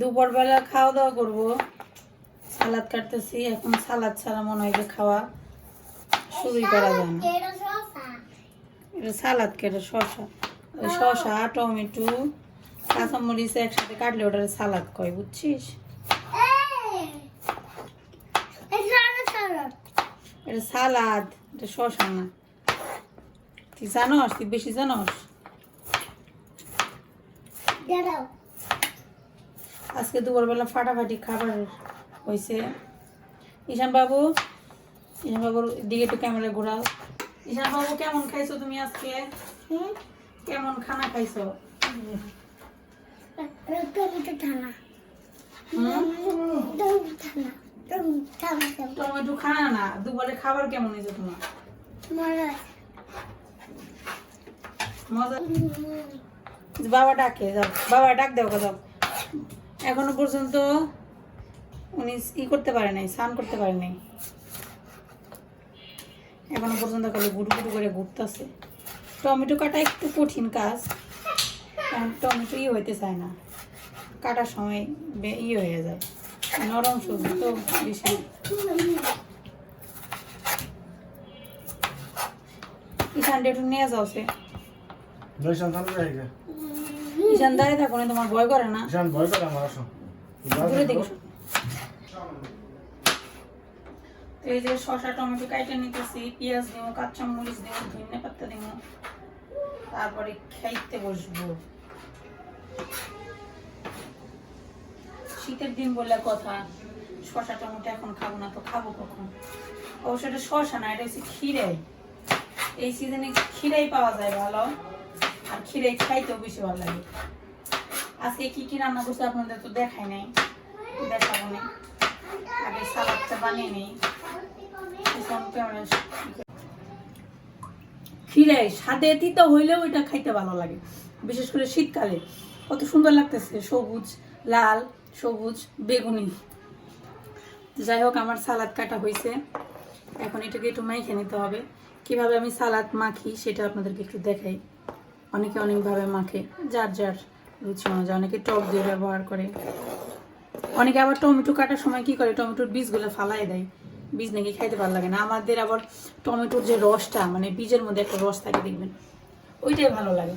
দুপুরবেলা খাওয়া দাওয়া করব সালাদ কাটতেছি, এখন সালাদ ছাড়া মনে হয় যে খাওয়া শুরুই করা যায় না এটা সালাদ কেটে শসা ওই শসা, টমেটো, কাঁচামরিচ একসাথে কাটলে ওটা সালাদ কয়, বুঝছিস. এটা সালাদ, এটা শসা না তুই জানস, তুই বেশি জানস. আজকে দুপুরবেলা ফাটাফাটি খাবার হয়েছে ঈশান বাবু ঈশান বাবুর দিকে একটু ক্যামেরা ঘোরাও। ঈশান বাবু কেমন খাইছো তুমি আজকে? ¿Mm? কেমন খানা খাইছো. হুম? টমেটো খানা না? দুপুরে খাবার কেমন হয়েছে তোমার? মজা? বাবা ডাকে যাও। বাবা ডাক দাও যাও। এখনও পর্যন্ত উনি ই করতে পারে নাই, স্নান করতে পারে নাই। এখনও পর্যন্ত খালি গুটু গুটু করে ঘুরতেছে। টমেটো কাটা একটু কঠিন কাজ, কারণ টমেটো ই হইতে চায় না। কাটার সময় ই হয়ে যায় নরম সবজি তো বেশি। ঈশানটা একটু নিয়ে যাও সে দর্শন থামবে জায়গা ঈশান দাঁড়িয়ে থাকো না তোমার ভয় করে না। ঈশান ভয় করে আমার আসো। দূরে এই যে শসা টমেটো কাইটে নিতেছি পেঁয়াজ দিব কাঁচা মরিচ দিব ধনে পাতা দিব। তারপরে খাইতে বসবো। শীতের দিন বলে কথা শসা টমেটো এখন খাব না তো খাব কখন? অবশ্য এটা শসা না এটা হচ্ছে খিরাই এই সিজনে খিরাই পাওয়া যায় ভালো। খিরাই খাইতেও বেশি ভালো লাগে। আজকে কি কি রান্না আপনাদের তো দেখাই নাই। দেখাবো আগে সালাদটা বানিয়ে নেই। খিরে তিতো হইলেও এটা খাইতে ভালো লাগে। বিশেষ করে শীতকালে। কত সুন্দর লাগতেছে, সবুজ, লাল, সবুজ, বেগুনি। যাই হোক, আমার সালাদ কাটা হয়েছে এখন এটাকে একটু মাইখে নিতে হবে। কীভাবে আমি সালাদ মাখি সেটা আপনাদেরকে একটু দেখাই। অনেকে অনেকভাবে মাখে যার যার রুচি অনুযায়ী। অনেকে টক দিয়ে ব্যবহার করে। অনেকে আবার টমেটো কাটার সময় কি করে টমেটোর বীজগুলো ফালাই দেয়। বীজ নাকি খাইতে ভালো লাগে না। আমাদের আবার টমেটোর যে রসটা মানে বীজের মধ্যে একটা রস থাকে দেখবেন। ওইটাই ভালো লাগে।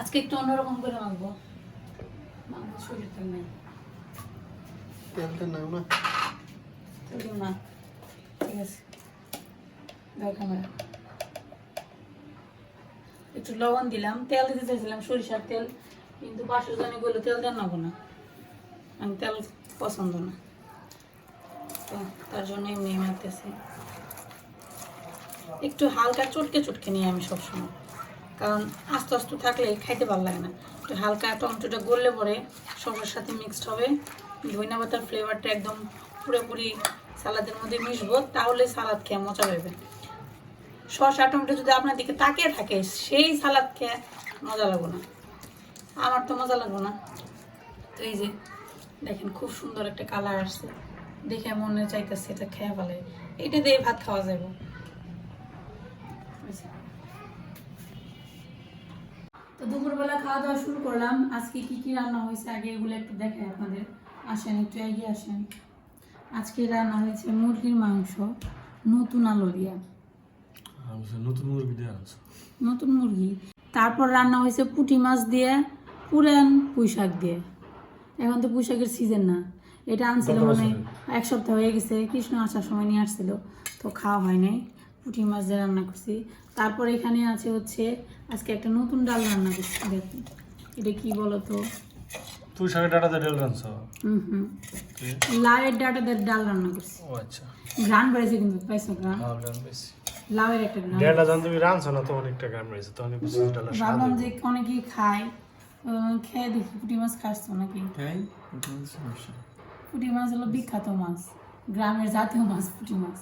আজকে একটু অন্যরকম করে মাখবো। শরীর তেল নেই। তেলটা নাও না। তেল না ঠিক আছে। দাও ক্যামেরা। একটু লবণ দিলাম, তেল দিতে চাইছিলাম, সরিষার তেল, কিন্তু পাশের জনে বলল তেল দেন নেব না আমি তেল পছন্দ না। তো তার জন্য এমনি মারতেছি। একটু হালকা চটকে চটকে নিই আমি সবসময়। কারণ আস্তে আস্তে থাকলে খাইতে ভালো লাগে না। একটু হালকা টমেটোটা গললে পরে সবার সাথে মিক্সড হবে। ধনিয়া পাতার ফ্লেভারটা একদম পুরোপুরি সালাদের মধ্যে মিশবো, তাহলে সালাদ খেয়ে মজা পাবে শসা টমেটো যদি আপনার দিকে তাকিয়ে থাকে, সেই সালাদ খেয়ে মজা লাগবো না। আমার তো মজা লাগবো না। তো এই যে, দেখেন খুব সুন্দর একটা কালার আসছে। দেখে মনে চাইতেছে এটা খেয়ে ফেলে। এটা দিয়ে ভাত খাওয়া যাবে তো দুপুরবেলা খাওয়া দাওয়া শুরু করলাম। আজকে কি কি রান্না হয়েছে আগে এগুলো একটু দেখাই আপনাদের। আসেন, একটু এগিয়ে আসেন। আজকে রান্না হয়েছে মুরগির মাংস, নতুন আলো দিয়া। নতুন মুরগি দিয়ে আনছো? নতুন মুরগি। তারপর রান্না হয়েছে পুঁটি মাছ দিয়ে পুরান পুঁই শাক দিয়ে। এখন তো পুঁই শাকের সিজন না। এটা আনছিল মানে এক সপ্তাহ হয়ে গেছে কৃষ্ণ আসার সময় নিয়ে আসছিল তো খাওয়া হয় নাই। পুঁটি মাছ দিয়ে রান্না করছি। তারপর এখানে আছে হচ্ছে আজকে একটা নতুন ডাল রান্না করছি। দেখুন এটা কি বলো তো তুই সাথে ডাটাতে ডেল রানছো হুম হুম। লাউয়ের ডাটাদের ডাল রান্না করছি। ও আচ্ছা। গ্রান বেড়েছে কিন্তু পাইছো গ্রান হ্যাঁ বেশি। লাউয়ের একটা তুমি রানছো না গ্রাম রয়েছে স্বাদ ভাবলাম যে অনেকেই খায় খেয়ে দেখি পুঁটি মাছ নাকি? পুঁটি মাছ হলো বিখ্যাত মাছ গ্রামের জাতীয় মাছ পুঁটি মাছ।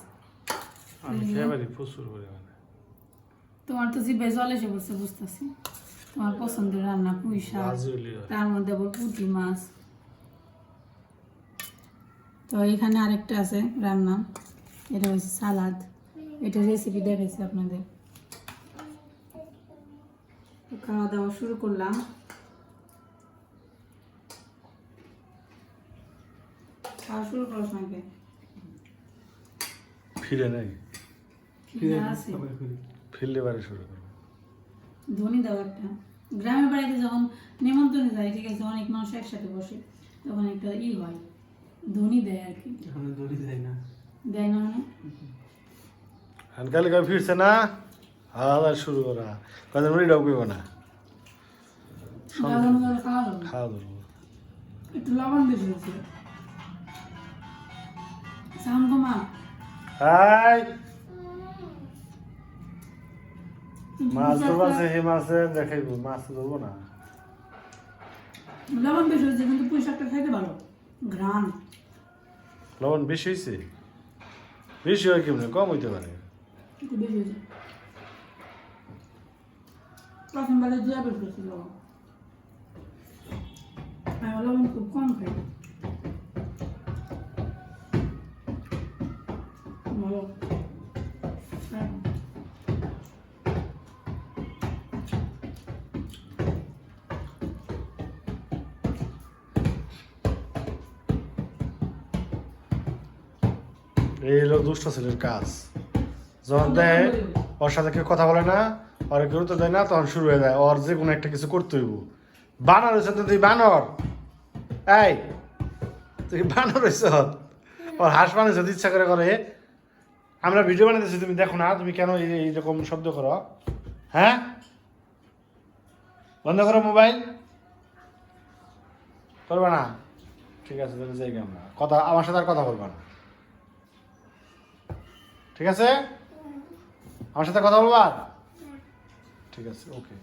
আমি খেয়ে পারি প্রচুর পরিমাণে। তোমার তো জিভে জল এসে পড়ছে বুঝতেছি। তোমার পছন্দের রান্না পুঁই শাক তার মধ্যে আবার পুঁটি মাছ। তো এখানে আরেকটা আছে রান্না। এটা হচ্ছে সালাদ। এটা রেসিপি দেখাইছি আপনাদের। খাওয়া দাওয়া শুরু করলাম। খাওয়া শুরু করো ফিরে নেই। আছে। ফিরলে বাড়ি শুরু করব। ধনী দাও একটা। গ্রামের বাড়িতে যখন নিমন্ত্রণে যায় ঠিক আছে অনেক মানুষ একসাথে বসে তখন একটা ই হয়। ধনী দেয় আর কি। দেয় না। মানে? হানকালে কবে ফিরছে না? আবার শুরু করা। কদিন মুড়ি ডাব করব না। খাওয়া ধরবো একটু লবণ হাই। মাছ ধরবো আছে হে মাছে দেখাইবো। মাছ ধরবো না। লবণ বেশি হয়েছে কিন্তু পুঁই শাকটা খাইতে ভালো ঘ্রাণ। লবণ বেশি হয়েছে? বেশি হয় কেমনে? কম হইতে পারে। একটু বেশি হয়েছে প্রথম বেলা দুয়া বের করেছি লবণ আমি লবণ খুব কম খাই ভালো হ্যাঁ। এই হলো দুষ্ট ছেলের কাজ যখন দেয় ওর সাথে কেউ কথা বলে না ওর গুরুত্ব দেয় না তখন শুরু হয়ে যায়। ওর যে কোনো একটা কিছু করতে হইব। বানর হয়েছে তো তুই বানর। এই তুই বানর হয়েছ ওর হাঁস বানিয়েছ ইচ্ছা করে করে। আমরা ভিডিও বানাইতেছি তুমি দেখো না তুমি কেন এই এইরকম শব্দ করো? হ্যাঁ? বন্ধ করো মোবাইল। করবে না? ঠিক আছে তাহলে যাই আমরা। কথা আমার সাথে আর কথা বলবা না। ঠিক আছে? আমার সাথে কথা বলবা? ঠিক আছে ওকে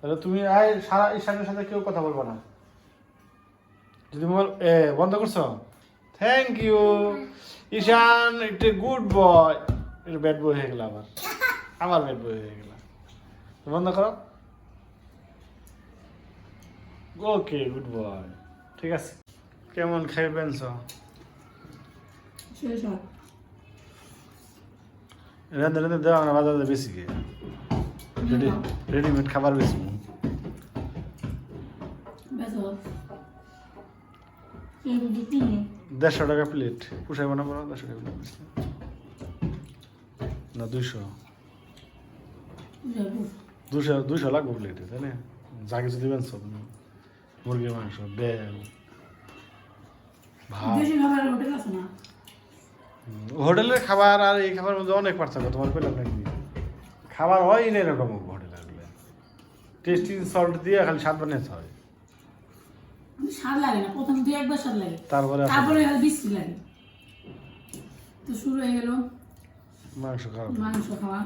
তাহলে তুমি আয়, সারা ঈশানের সাথে কেউ কথা বলব না। যদি মোবাইল, এ, বন্ধ করছ? থ্যাংক ইউ ঈশান, একটা গুড বয় এটা ব্যাড বয় হয়ে গেল আবার। আবার ব্যাড বয় হয়ে গেল। বন্ধ করো। ওকে গুড বয় ঠিক আছে। কেমন খাই পেনছ শেষ হয়। রেঁধে রেঁধে দেওয়া না বাজারে বেশি গে রেডি রেডিমেড খাবার বেশি। দেড়শো টাকা প্লেট পুষাইব না বলো দেড়শো টাকা প্লেট না দুইশো। দুশো দুশো লাগবে প্লেটে তাই না? যা কিছু দিবেন সব মুরগির মাংস বেল ভাত দেশি খাবারের হোটেল আছে না হুম, হোটেলের খাবার আর এই খাবার মধ্যে অনেক পার্থক্য তোমার পেলাম নাকি? খাবার হয় না এরকম হোটেলের টেস্টি সল্ট দিয়ে খালি স্বাদ বানিয়েতে হয়। স্বাদ লাগে না প্রথম দুই একবার স্বাদ লাগে। তারপরে তারপরে বৃষ্টি লাগে। তো শুরু হয়ে গেল। মাংস খাওয়া। মাংস খাওয়া।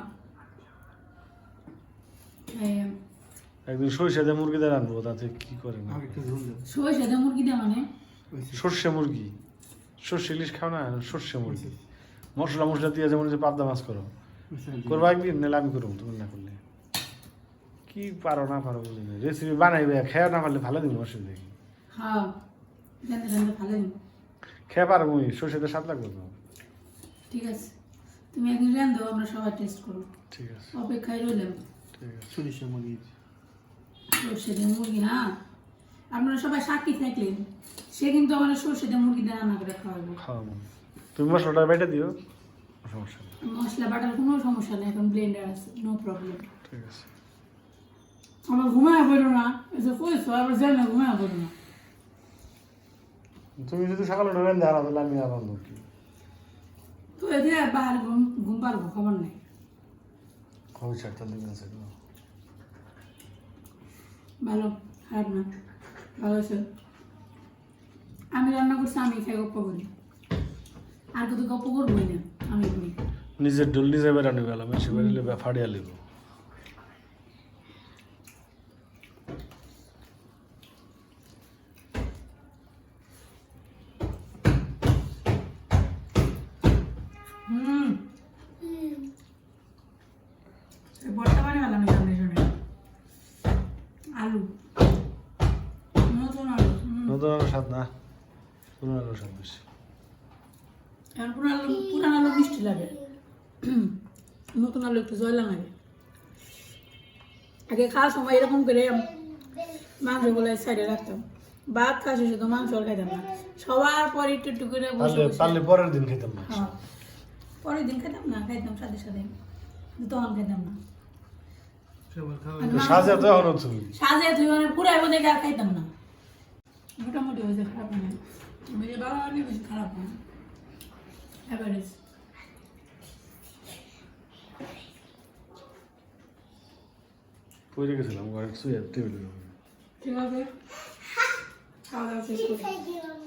এই, একদিন সরিষা দিয়ে মুরগি দিয়ে তাতে কি করে না? সরিষা দিয়ে মুরগি দিয়ে মানে? সর্ষে মুরগি? সর্ষে ইলিশ খাও না সর্ষে মুরগি। মশলা মশলা দিয়ে যেমন যে পাবদা মাছ করো। করব একদিন নাহলে আমি করব তুমি না করলে। কি পারো না পারো বুঝি না। রেসিপি বানাইবে খেয়ে না পারলে ভালো দিন মশলা দেখি। জানতে খেয়ে পারব সর্ষেতে স্বাদ লাগবে তো ঠিক আছে। তুমি একদিন আমরা সবাই টেস্ট করব। ঠিক আছে। অপেক্ষায় রইলাম। ঠিক আছে। সরিষা মরিচ। সর্ষে মুরগি না? আপনারা সবাই সাক্ষী থাকলেন সে কিন্তু আমাদের সর্ষে দিয়ে মুরগি দিয়ে রান্না করে খাওয়াবো। খাওয়াবো। তুমি মশলাটা বেটে দিও সমস্যা মশলা বাটার কোনো সমস্যা নেই এখন ব্লেন্ডার আছে নো প্রবলেম ঠিক আছে। আমার ঘুমায় পড়ো না এসে কইছো আবার না ঘুমায় পড়ো না। তুমি যদি সকালে তাহলে আমি কি? তো এতে ঘুম ঘুম পারব খবর নেই। খবর ছাড়তে ভালো খারাপ না ভালো আছে? আমি রান্না করছি, আমি খাই গপ্প করি। আর কত গপ্প করবোই না, আমি নিজের ডুল নিজে বেড়ানো গেলাম সে বেরোলে ফাড়িয়া লিব। পুরনো আলু স্বাদ বেশি এখন পুরান আলু পুরান আলু মিষ্টি লাগে। নতুন আলু একটু জয়লা লাগে। আগে খাওয়ার সময় এরকম করে মাংস বলে সাইডে রাখতাম। ভাত খাওয়া শেষে তো মাংস আর খাইতাম না। সবার পরে একটু একটু করে বসে পারলে পরের দিন খেতাম না হ্যাঁ। পরের দিন খেতাম না খাইতাম সাথে সাথে। তখন খাইতাম না। সাজা তো এখনও তুমি। সাজে তুই মানে পুরাই বোধ আর খাইতাম না। মোটামুটি হয়েছে খারাপ না বেশি ভালো হয়নি বেশি খারাপ না অ্যাভারেজ পড়ে গেছিলাম ঘরে শুয়ে টেবিলের উপরে ঠিক আছে খাওয়া দাওয়া শেষ করি খাই দিলাম